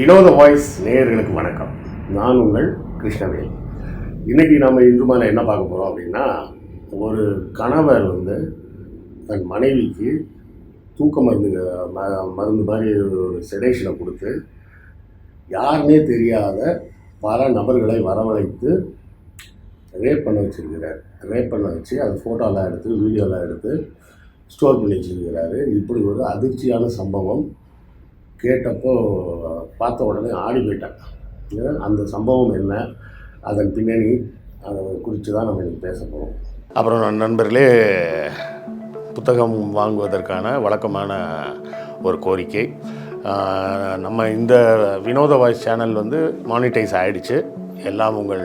வினோத வாய்ஸ் நேயர்களுக்கு வணக்கம். நான் உங்கள் கிருஷ்ணவேல். இன்றைக்கி நம்ம மேலே என்ன பார்க்க போகிறோம் அப்படின்னா ஒரு கணவர் வந்து தன் மனைவிக்கு தூக்க மருந்து ம- மருந்து மாதிரி ஒரு செடேஷனை கொடுத்து யாருமே தெரியாத பல நபர்களை வரவழைத்து ரேப் பண்ண வச்சுருக்கிறார். ரேப் பண்ண வச்சு அது ஃபோட்டோலாம் எடுத்து வீடியோலாம் எடுத்து ஸ்டோர் பண்ணி வச்சிருக்கிறாரு. இப்படி ஒரு அதிர்ச்சியான சம்பவம் கேட்டப்போ பார்த்த உடனே ஆடி போயிட்டேன். அந்த சம்பவம் என்ன? அதன் பின்னணி அதை குறித்து தான் நம்ம இன்னைக்கு பேச போகிறோம் அப்புறம் நண்பர்களே புத்தகம் வாங்குவதற்கான வழக்கமான ஒரு கோரிக்கை. நம்ம இந்த வினோத வாய்ஸ் சேனல் வந்து மானிட்டைஸ் ஆகிடுச்சு எல்லாம் உங்கள்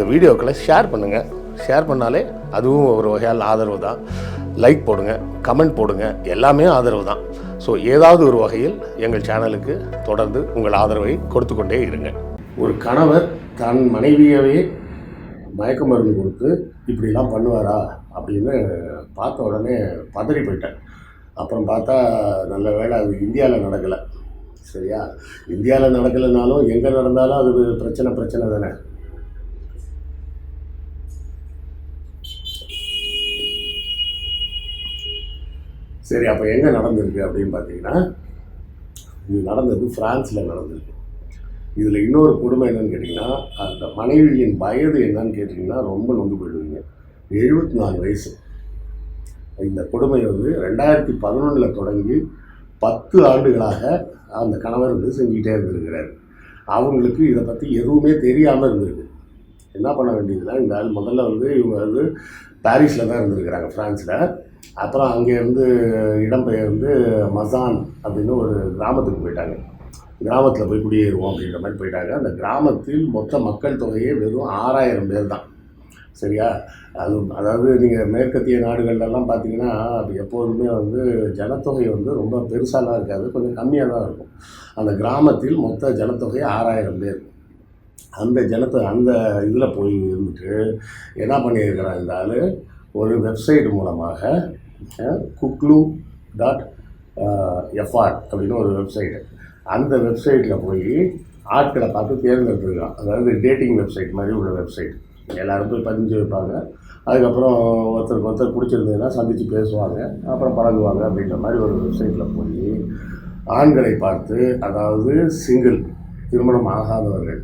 இந்த வீடியோக்களை ஷேர் பண்ணுங்கள் ஷேர் பண்ணாலே அதுவும் ஒரு வகையால் ஆதரவு தான். லைக் போடுங்க கமெண்ட் போடுங்க எல்லாமே ஆதரவு தான். ஸோ ஏதாவது ஒரு வகையில் எங்கள் சேனலுக்கு தொடர்ந்து உங்கள் ஆதரவை கொடுத்து கொண்டே இருங்க. ஒரு கணவர் தன் மனைவியவே மயக்க மருந்து கொடுத்து இப்படிலாம் பண்ணுவாரா அப்படின்னு பார்த்த உடனே பதறி போயிட்டேன் அப்புறம் பார்த்தா நல்ல வேலை அது இந்தியாவில் நடக்கலை. சரியா? இந்தியாவில் நடக்கலைனாலும் எங்கே நடந்தாலும் அது பிரச்சனை பிரச்சனை தானே. சரி அப்போ எங்கே நடந்திருக்கு அப்படின்னு பார்த்தீங்கன்னா இது நடந்தது ஃப்ரான்ஸில் நடந்திருக்கு. இதில் இன்னொரு கொடுமை என்னன்னு கேட்டிங்கன்னா அந்த மனைவியின் வயது என்னன்னு கேட்டிங்கன்னா ரொம்ப நொந்து போயிடுவீங்க. எழுபத்தி நாலு வயசு. இந்த கொடுமை வந்து ரெண்டாயிரத்தி பதினொன்றில் தொடங்கி பத்து ஆண்டுகளாக அந்த கணவர் வந்து செஞ்சுக்கிட்டே இருந்திருக்கிறார். அவங்களுக்கு இதை பற்றி எதுவுமே தெரியாமல் இருந்திருக்கு. என்ன பண்ண வேண்டியதுன்னா இந்த ஆள் முதல்ல வந்து இவங்க வந்து பாரிஸில் தான் இருந்திருக்கிறாங்க ஃப்ரான்ஸில் அப்புறம் அங்கேருந்து இடம்பெயர்ந்து மசான் அப்படின்னு ஒரு கிராமத்துக்கு போயிட்டாங்க. கிராமத்தில் போய் குடியேறுவோம் அப்படின்ற மாதிரி போயிட்டாங்க. அந்த கிராமத்தில் மொத்த மக்கள் தொகையே வெறும் ஆறாயிரம் பேர் தான். சரியா? அது அதாவது நீங்கள் மேற்கத்திய நாடுகள்லாம் பார்த்தீங்கன்னா அது எப்போதுமே வந்து ஜனத்தொகை வந்து ரொம்ப பெருசாலாம் இருக்காது கொஞ்சம் கம்மியாக தான் இருக்கும். அந்த கிராமத்தில் மொத்த ஜனத்தொகை ஆறாயிரம் பேர். அந்த ஜனத்தை அந்த இதில் போய் இருந்துட்டு என்ன பண்ணியிருக்கிறான் இந்த ஆள்? ஒரு வெப்சைட் மூலமாக குக்லூ டாட் எஃப்ஆர் அப்படின்னு ஒரு வெப்சைட்டு அந்த வெப்சைட்டில் போய் ஆட்களை பார்த்து தேர்ந்தெடுத்துருக்கான். அதாவது டேட்டிங் வெப்சைட் மாதிரி உள்ள வெப்சைட். எல்லாரும் போய் பதிஞ்சு வைப்பாங்க. அதுக்கப்புறம் ஒருத்தருக்கு ஒருத்தர் பிடிச்சிருந்ததுன்னா சந்தித்து பேசுவாங்க. அப்புறம் பழகுவாங்க அப்படின்ற மாதிரி ஒரு வெப்சைட்டில் போய் ஆண்களை பார்த்து அதாவது சிங்கிள் திருமணம் ஆகாதவர்கள்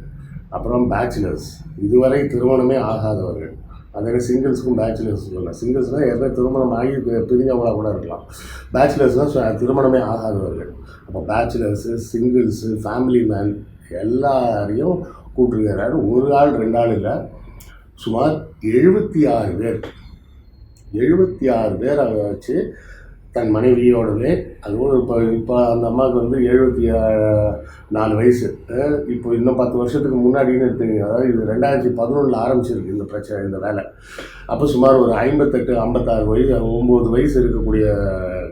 அப்புறம் பேச்சுலர்ஸ் இதுவரை திருமணமே ஆகாதவர்கள் அதே சிங்கிள்ஸுக்கும் பேச்சுலர்ஸ் சொல்ல சிங்கிள்ஸ்னால் ஏற்கனவே திருமணம் ஆகி பிரிஞ்சவங்களாக கூட இருக்கலாம். பேச்சுலர்ஸ்னால் திருமணமே ஆகாதவர்கள். அப்போ பேச்சுலர்ஸு சிங்கிள்ஸு ஃபேமிலி மேன் எல்லாரையும் கூப்பிட்டுருக்கிறாரு ஒரு ஆள் ரெண்டு ஆள் இல்லை. சுமார் எழுபத்தி ஆறு பேர். எழுபத்தி ஆறு பேரை வச்சு தன் மனைவியோடவே அதுவும் இப்போ இப்போ அந்த அம்மாவுக்கு வந்து எழுபத்தி நாலு வயசு. இப்போ இன்னும் பத்து வருஷத்துக்கு முன்னாடின்னு எடுத்துங்க அதாவது இது ரெண்டாயிரத்தி பதினொன்றில் ஆரம்பிச்சிருக்கு இந்த பிரச்சனை இந்த வேலை. அப்போ சுமார் ஒரு ஐம்பத்தெட்டு ஐம்பத்தாறு வயசு ஒம்பது வயசு இருக்கக்கூடிய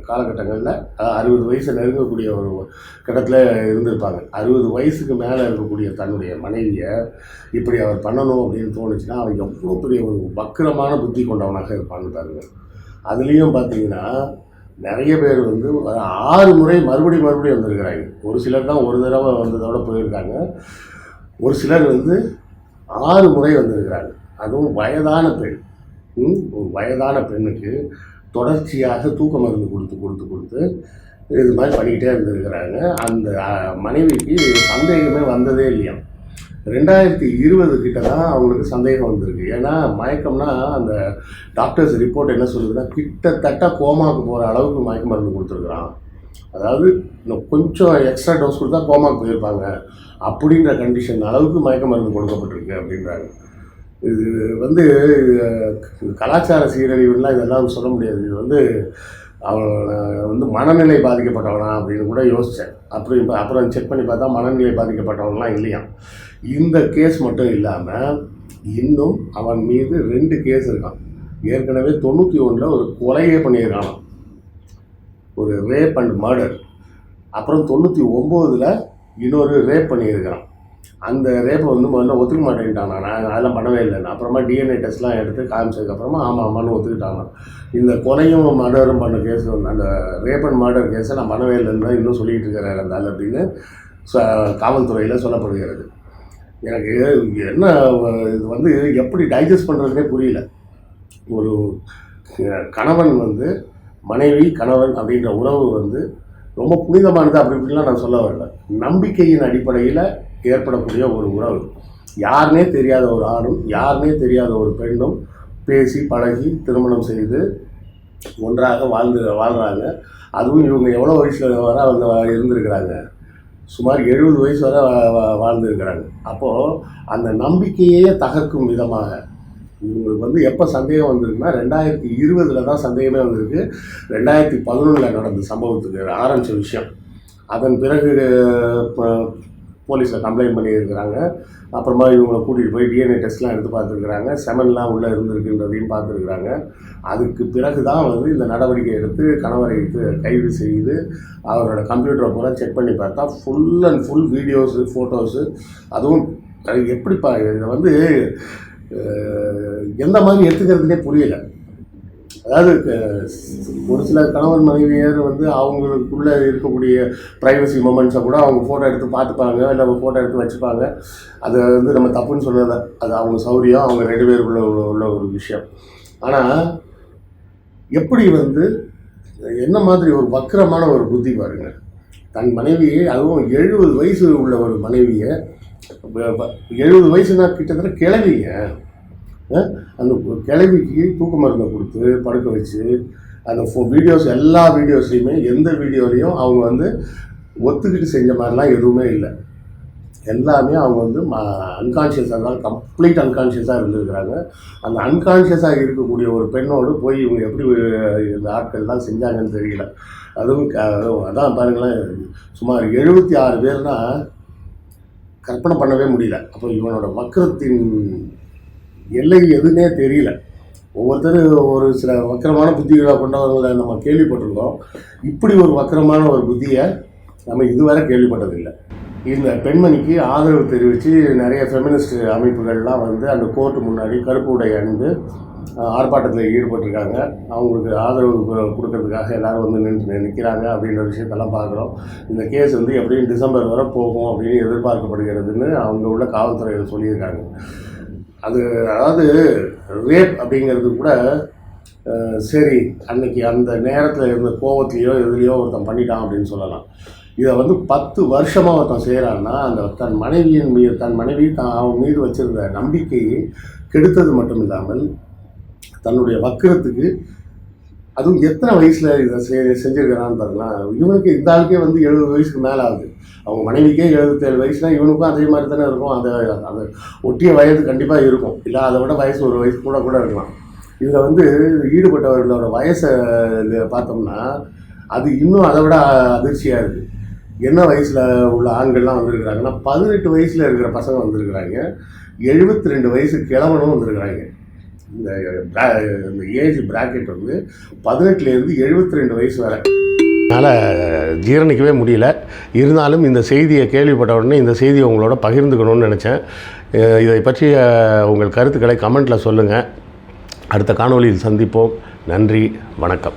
காலகட்டங்களில் அறுபது வயசு நெருங்கக்கூடிய ஒரு கட்டத்தில் இருந்திருப்பாங்க. அறுபது வயசுக்கு மேலே இருக்கக்கூடிய தன்னுடைய மனைவியை இப்படி அவர் பண்ணணும் அப்படின்னு தோணுச்சுன்னா அவன் எவ்வளோ பெரிய ஒரு வக்கிரமான புத்தி கொண்டவனாக இருப்பான்னு பாருங்கள் அதுலேயும் பார்த்தீங்கன்னா நிறைய பேர் வந்து ஆறு முறை மறுபடி மறுபடியும் வந்திருக்கிறாங்க. ஒரு சிலர் தான் ஒரு தடவை வந்ததோட போயிருக்காங்க. ஒரு சிலர் வந்து ஆறு முறை வந்திருக்கிறாங்க. அதுவும் வயதான பெண். ம், ஒரு வயதான பெண்ணுக்கு தொடர்ச்சியாக தூக்க மருந்து கொடுத்து கொடுத்து கொடுத்து இது மாதிரி பண்ணிக்கிட்டே இருந்திருக்கிறாங்க அந்த மனைவிக்கு சந்தேகமே வந்ததே இல்லையா? ரெண்டாயிரத்தி இருபது கிட்ட தான் அவங்களுக்கு சந்தேகம் வந்திருக்கு. ஏன்னா மயக்கம்னா அந்த டாக்டர்ஸ் ரிப்போர்ட் என்ன சொல்லுதுன்னா கிட்டத்தட்ட கோமாவுக்கு போகிற அளவுக்கு மயக்க மருந்து கொடுத்துருக்குறான். அதாவது இன்னும் கொஞ்சம் எக்ஸ்ட்ரா டோஸ் கொடுத்தா கோமாவுக்கு போயிருப்பாங்க. அப்படின்ற கண்டிஷன் அளவுக்கு மயக்க மருந்து கொடுக்கப்பட்டிருக்கு அப்படின்றாங்க. இது வந்து கலாச்சார சீரழிவுலாம் இதெல்லாம் சொல்ல முடியாது. இது வந்து அவன் வந்து மனநிலை பாதிக்கப்பட்டவனா அப்படின்னு கூட யோசித்தேன் அப்படி இப்போ அப்புறம் செக் பண்ணி பார்த்தா மனநிலை பாதிக்கப்பட்டவன்லாம் இல்லையா இந்த கேஸ் மட்டும் இல்லாமல் இன்னும் அவன் மீது ரெண்டு கேஸ் இருக்கான். ஏற்கனவே தொண்ணூற்றி ஒன்றில் ஒரு கொலையே பண்ணியிருக்கான். ஒரு ரேப் அண்ட் மர்டர் அப்புறம் தொண்ணூற்றி ஒம்போதில் இன்னொரு ரேப் பண்ணியிருக்கிறான் அந்த ரேப்பை வந்து முதல்ல ஒத்துக்க மாட்டேன்ட்டாங்க நான் அதெல்லாம் பண்ணவே இல்லைன்னு அப்புறமா டிஎன்ஏ டெஸ்ட்லாம் எடுத்து காமிச்சதுக்கப்புறமா ஆமாம் ஆமான்னு ஒத்துக்கிட்டாங்க இந்த கொலையும் மர்டரும் பண்ண கேஸ் வந்து அந்த ரேப் அண்ட் மர்டர் கேஸை நான் பண்ணவே இல்லைன்னு தான் இன்னும் சொல்லிகிட்டு இருக்கிறார் அந்த ஆள் அப்படின்னு ச- காவல்துறையில் சொல்லப்படுகிறது. எனக்கு என்ன இது வந்து எப்படி டைஜஸ்ட் பண்ணுறதுனே புரியல. ஒரு கணவன் வந்து மனைவி கணவன் அப்படின்ற உறவு வந்து ரொம்ப புனிதமானது அப்படி இப்படிலாம் நான் சொல்ல வரல. நம்பிக்கையின் அடிப்படையில் ஏற்படக்கூடிய ஒரு உறவு. யாருனே தெரியாத ஒரு ஆணும் யாருனே தெரியாத ஒரு பெண்ணும் பேசி பழகி திருமணம் செய்து ஒன்றாக வாழ்ந்து வாழ்கிறாங்க அதுவும் இவங்க எவ்வளோ வயசில் வர அவங்க இருந்திருக்கிறாங்க. சுமார் எழுபது வயசு வரை வாழ்ந்துருக்கிறாங்க வாழ்ந்திருக்கிறாங்க அப்போது அந்த நம்பிக்கையே தகர்க்கும் விதமாக இவங்களுக்கு வந்து எப்போ சந்தேகம் வந்திருக்குன்னா ரெண்டாயிரத்தி இருபதில் தான் சந்தேகமே வந்திருக்கு. ரெண்டாயிரத்தி பதினொன்றில் நடந்த சம்பவத்துக்கு ஆரம்பித்த விஷயம். அதன் பிறகு போலீஸில் கம்ப்ளைண்ட் பண்ணியிருக்கிறாங்க. அப்புறமா இவங்களை கூட்டிகிட்டு போய் டிஎன்ஏ டெஸ்ட்லாம் எடுத்து பார்த்துருக்குறாங்க. செமன்லாம் உள்ளே இருந்திருக்குன்றதையும் பார்த்துருக்குறாங்க. அதுக்கு பிறகு தான் வந்து இந்த நடவடிக்கை எடுத்து கணவரை கைது செய்து அவரோட கம்ப்யூட்டரை பூரா செக் பண்ணி பார்த்தா full and full videos photos அதுவும் எப்படிப்பா இதை வந்து எந்த மாதிரி எடுத்துக்கிறதுனே புரியலை. அதாவது ஒரு சில கணவன் மனைவியர் வந்து அவங்களுக்குள்ளே இருக்கக்கூடிய ப்ரைவசி மூமெண்ட்ஸை கூட அவங்க ஃபோட்டோ எடுத்து பார்த்துப்பாங்க இல்லை அவங்க ஃபோட்டோ எடுத்து வச்சுப்பாங்க. அதை வந்து நம்ம தப்புன்னு சொல்லலை அது அவங்க சௌரியம் அவங்க ரெண்டு பேருக்குள்ள உள்ள ஒரு விஷயம். ஆனால் எப்படி வந்து என்ன மாதிரி ஒரு வக்கிரமான ஒரு புத்தி பாருங்க. தன் மனைவியை அதுவும் எழுபது வயசு உள்ள ஒரு மனைவியை எழுபது வயசுனா கிட்டத்தட்ட கிளவிங்க அந்த கிளவிக்கு தூக்க மருந்தை கொடுத்து படுக்க வச்சு அந்த ஃபோ வீடியோஸ் எல்லா வீடியோஸையுமே எந்த வீடியோலையும் அவங்க வந்து ஒத்துக்கிட்டு செஞ்ச மாதிரிலாம் எதுவுமே இல்லை. எல்லாமே அவங்க வந்து அன்கான்ஷியஸாக தான் கம்ப்ளீட் அன்கான்ஷியஸாக இருந்திருக்கிறாங்க. அந்த அன்கான்ஷியஸாக இருக்கக்கூடிய ஒரு பெண்ணோடு போய் இவங்க எப்படி இந்த ஆட்கள்லாம் செஞ்சாங்கன்னு தெரியல. அதுவும் க- அதான் பாருங்களேன் சுமார் எழுபத்தி ஆறு பேர்னால் கற்பனை பண்ணவே முடியல. அப்போ இவனோட வக்கரத்தின் எல்லை எதுன்னே தெரியல. ஒவ்வொருத்தர் ஒரு சில வக்கரமான புத்திகளை கொண்டவர்களை நம்ம கேள்விப்பட்டிருக்கோம். இப்படி ஒரு வக்கரமான ஒரு புத்தியை நம்ம இதுவரை கேள்விப்பட்டதில்லை. இந்த பெண்மணிக்கு ஆதரவு தெரிவித்து நிறைய ஃபெமினிஸ்ட் அமைப்புகள்லாம் வந்து அந்த கோர்ட்டு முன்னாடி கருப்பு உடை அணிந்து ஆர்ப்பாட்டத்தில் ஈடுபட்டிருக்காங்க. அவங்களுக்கு ஆதரவு கொடுக்கறதுக்காக எல்லாரும் வந்து நின்று நிற்கிறாங்க அப்படின்ற விஷயத்தெல்லாம் பார்க்குறோம். இந்த கேஸ் வந்து எப்படியும் டிசம்பர் வரை போகும் அப்படின்னு எதிர்பார்க்கப்படுகிறதுன்னு அவங்க உள்ள காவல்துறையில் சொல்லியிருக்காங்க. அது அதாவது ரேப் அப்படிங்கிறது கூட சரி அன்னைக்கு அந்த நேரத்தில் இருந்த கோவத்திலையோ எதுலேயோ ஒருத்தன் பண்ணிட்டான் அப்படின்னு சொல்லலாம். இதை வந்து பத்து வருஷமாக ஒருத்தன் செய்கிறான்னா அந்த தன் மனைவியின் மீது தன் மனைவி தான் அவன் மீது வச்சிருந்த நம்பிக்கையை கெடுத்தது மட்டும் இல்லாமல் தன்னுடைய வக்கிரத்துக்கு அதுவும் எத்தனை வயசில் இதை செ செஞ்சுருக்கிறான்னு பாருங்களேன் இவனுக்கு இந்த ஆளுக்கே வந்து எழுபது வயசுக்கு மேலே ஆகுது அவங்க மனைவிக்கே எழுபத்தேழு வயசுனா இவனுக்கும் அதே மாதிரி தானே இருக்கும். அந்த அந்த ஒட்டிய வயது கண்டிப்பாக இருக்கும். இல்லை அதை விட வயசு ஒரு வயசு கூட கூட இருக்கலாம். இதில் வந்து ஈடுபட்டவர்களோட வயசை பார்த்தோம்னா அது இன்னும் அதை விட அதிர்ச்சியாக இருக்குது என்ன வயசில் உள்ள ஆண்கள்லாம் வந்திருக்கிறாங்கன்னா பதினெட்டு வயசில் இருக்கிற பசங்க வந்திருக்கிறாங்க. எழுபத்தி ரெண்டு வயசு கிழவனும் வந்திருக்கிறாங்க. இந்த ப்ரா இந்த ஏஜ் ப்ராக்கெட் வந்து பதினெட்டுலேருந்து எழுபத்தி ரெண்டு வயசு வரை. என்னால் ஜீரணிக்கவே முடியல. இருந்தாலும் இந்த செய்தியை கேள்விப்பட்ட உடனே இந்த செய்தியை உங்களோட பகிர்ந்துக்கணும்னு நினச்சேன். இதை பற்றிய உங்கள் கருத்துக்களை கமெண்ட்டில் சொல்லுங்கள் அடுத்த காணொளியில் சந்திப்போம். நன்றி. வணக்கம்.